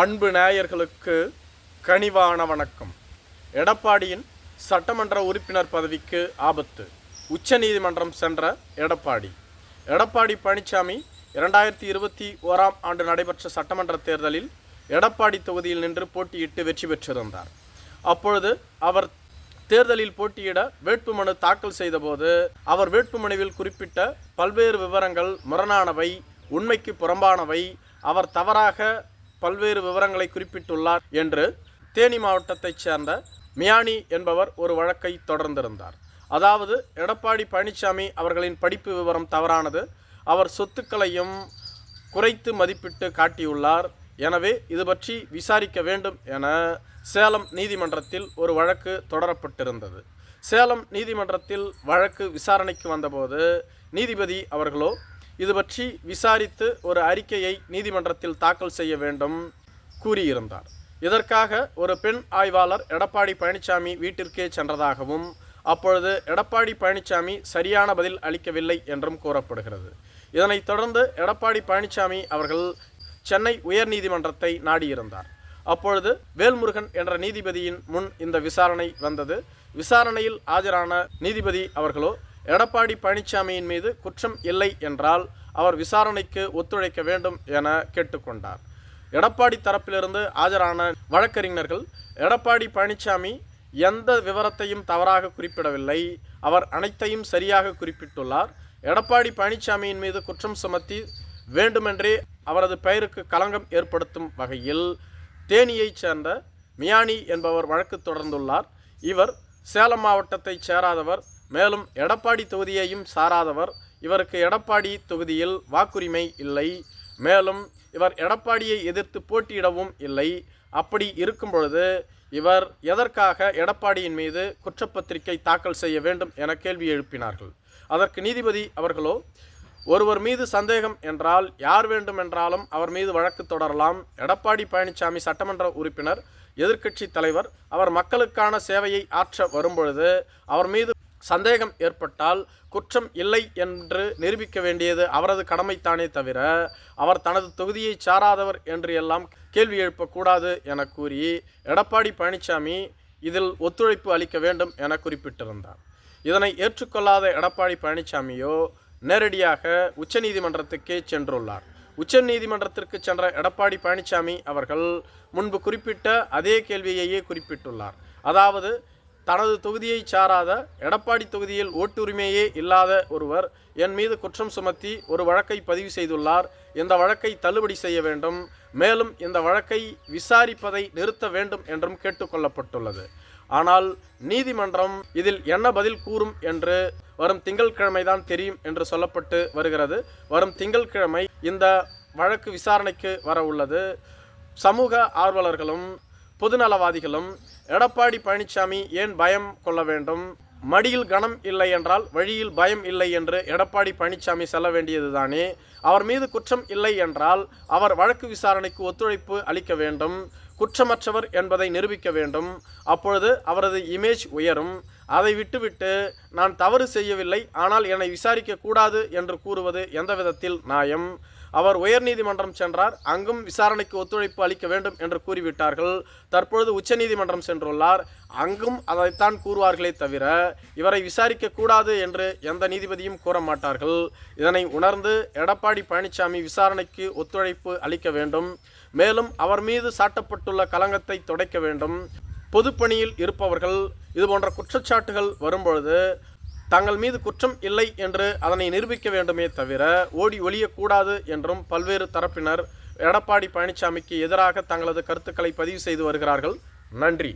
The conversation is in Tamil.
அன்பு நேயர்களுக்கு கனிவான வணக்கம். எடப்பாடியின் சட்டமன்ற உறுப்பினர் பதவிக்கு ஆபத்து. உச்சநீதிமன்றம் சென்ற எடப்பாடி. எடப்பாடி பழனிசாமி இரண்டாயிரத்தி இருபத்தி ஓராம் ஆண்டு நடைபெற்ற சட்டமன்ற தேர்தலில் எடப்பாடி தொகுதியில் நின்று போட்டியிட்டு வெற்றி பெற்றிருந்தார். அப்பொழுது அவர் தேர்தலில் போட்டியிட வேட்புமனு தாக்கல் செய்தபோது அவர் வேட்புமனுவில் குறிப்பிட்ட பல்வேறு விவரங்கள் முரணானவை உண்மைக்கு புறம்பானவை அவர் தவறாக பல்வேறு விவரங்களை குறிப்பிட்டுள்ளார் என்று தேனி மாவட்டத்தைச் சேர்ந்த மியானி என்பவர் ஒரு வழக்கை தொடர்ந்திருந்தார். அதாவது எடப்பாடி பழனிசாமி அவர்களின் படிப்பு விவரம் தவறானது. அவர் சொத்துக்களையும் குறைத்து மதிப்பிட்டு காட்டியுள்ளார். எனவே இது பற்றி விசாரிக்க வேண்டும் என சேலம் நீதிமன்றத்தில் ஒரு வழக்கு தொடரப்பட்டிருந்தது. சேலம் நீதிமன்றத்தில் வழக்கு விசாரணைக்கு வந்தபோது நீதிபதி அவர்களோ இது பற்றி விசாரித்து ஒரு அறிக்கையை நீதிமன்றத்தில் தாக்கல் செய்ய வேண்டும் கூறியிருந்தார். இதற்காக ஒரு பெண் ஆய்வாளர் எடப்பாடி பழனிசாமி வீட்டிற்கே சென்றதாகவும் அப்பொழுது எடப்பாடி பழனிசாமி சரியான பதில் அளிக்கவில்லை என்றும் கூறப்படுகிறது. இதனைத் தொடர்ந்து எடப்பாடி பழனிசாமி அவர்கள் சென்னை உயர்நீதிமன்றத்தை நாடியிருந்தார். அப்பொழுது வேல்முருகன் என்ற நீதிபதியின் முன் இந்த விசாரணை வந்தது. விசாரணையில் ஆஜரான நீதிபதி அவர்களோ எடப்பாடி பழனிசாமியின் மீது குற்றம் இல்லை என்றால் அவர் விசாரணைக்கு ஒத்துழைக்க வேண்டும் என கேட்டுக்கொண்டார். எடப்பாடி தரப்பிலிருந்து ஆஜரான வழக்கறிஞர்கள் எடப்பாடி பழனிசாமி எந்த விவரத்தையும் தவறாக குறிப்பிடவில்லை. அவர் அனைத்தையும் சரியாக குறிப்பிட்டுள்ளார். எடப்பாடி பழனிசாமியின் மீது குற்றம் சுமத்தி வேண்டுமென்றே அவரது பெயருக்கு களங்கம் ஏற்படுத்தும் வகையில் தேனியைச் சேர்ந்த மியானி என்பவர் வழக்கு தொடர்ந்துள்ளார். இவர் சேலம் மாவட்டத்தைச் சேராதவர் மேலும் எடப்பாடி தொகுதியையும் சாராதவர். இவருக்கு எடப்பாடி தொகுதியில் வாக்குரிமை இல்லை. மேலும் இவர் எடப்பாடியை எதிர்த்து போட்டியிடவும் இல்லை. அப்படி இருக்கும் பொழுது இவர் எதற்காக எடப்பாடியின் மீது குற்றப்பத்திரிகை தாக்கல் செய்ய வேண்டும் என கேள்வி எழுப்பினார்கள். அதற்கு நீதிபதி அவர்களோ ஒருவர் மீது சந்தேகம் என்றால் யார் வேண்டுமென்றாலும் அவர் மீது வழக்கு தொடரலாம். எடப்பாடி பழனிசாமி சட்டமன்ற உறுப்பினர் எதிர்க்கட்சி தலைவர் அவர் மக்களுக்கான சேவையை ஆற்ற வரும்பொழுது அவர் மீது சந்தேகம் ஏற்பட்டால் குற்றம் இல்லை என்று நிரூபிக்க வேண்டியது அவரது கடமைத்தானே தவிர அவர் தனது தொகுதியை சாராதவர் என்று எல்லாம் கேள்வி எழுப்பக்கூடாது என கூறி எடப்பாடி பழனிசாமி இதில் ஒத்துழைப்பு அளிக்க வேண்டும் என குறிப்பிட்டிருந்தார். இதனை ஏற்றுக்கொள்ளாத எடப்பாடி பழனிசாமியோ நேரடியாக உச்சநீதிமன்றத்துக்கே சென்றுள்ளார். உச்சநீதிமன்றத்திற்கு சென்ற எடப்பாடி பழனிசாமி அவர்கள் முன்பு குறிப்பிட்ட அதே கேள்வியையே குறிப்பிட்டுள்ளார். அதாவது தனது தொகுதியை சாராத எடப்பாடி தொகுதியில் ஓட்டுரிமையே இல்லாத ஒருவர் என் மீது குற்றம் சுமத்தி ஒரு வழக்கை பதிவு செய்துள்ளார். இந்த வழக்கை தள்ளுபடி செய்ய வேண்டும். மேலும் இந்த வழக்கை விசாரிப்பதை நிறுத்த வேண்டும் என்றும் கேட்டுக்கொள்ளப்பட்டுள்ளது. ஆனால் நீதிமன்றம் இதில் என்ன பதில் கூறும் என்று வரும் திங்கட்கிழமை தான் தெரியும் என்று சொல்லப்பட்டு வருகிறது. வரும் திங்கட்கிழமை இந்த வழக்கு விசாரணைக்கு வர உள்ளது. சமூக ஆர்வலர்களும் பொதுநலவாதிகளும் எடப்பாடி பழனிசாமி ஏன் பயம் கொள்ள வேண்டும்? மடியில் கனம் இல்லை என்றால் வழியில் பயம் இல்லை என்று எடப்பாடி பழனிசாமி செல்ல வேண்டியதுதானே? அவர் மீது குற்றம் இல்லை என்றால் அவர் வழக்கு விசாரணைக்கு ஒத்துழைப்பு அளிக்க வேண்டும். குற்றமற்றவர் என்பதை நிரூபிக்க வேண்டும். அப்பொழுது அவரது இமேஜ் உயரும். அதை விட்டுவிட்டு நான் தவறு செய்யவில்லை. ஆனால் என்னை விசாரிக்க கூடாது என்று கூறுவது எந்த விதத்தில் நியாயம்? அவர் உயர்நீதிமன்றம் சென்றார். அங்கும் விசாரணைக்கு ஒத்துழைப்பு அளிக்க வேண்டும் என்று கூறிவிட்டார்கள். தற்பொழுது உச்சநீதிமன்றம் சென்றுள்ளார். அங்கும் அதைத்தான் கூறுவார்களே தவிர இவரை விசாரிக்க கூடாது என்று எந்த நீதிபதியும் கூற மாட்டார்கள். இதனை உணர்ந்து எடப்பாடி பழனிசாமி விசாரணைக்கு ஒத்துழைப்பு அளிக்க வேண்டும். மேலும் அவர் மீது சாட்டப்பட்டுள்ள களங்கத்தை துடைக்க வேண்டும். பொதுப்பணியில் இருப்பவர்கள் இதுபோன்ற குற்றச்சாட்டுகள் வரும்பொழுது தங்கள் மீது குற்றம் இல்லை என்று அதனை நிரூபிக்க வேண்டுமே தவிர ஓடி ஒழியக்கூடாது என்றும் பல்வேறு தரப்பினர் எடப்பாடி பழனிசாமிக்கு எதிராக தங்களது கருத்துக்களை பதிவு செய்து வருகிறார்கள். நன்றி.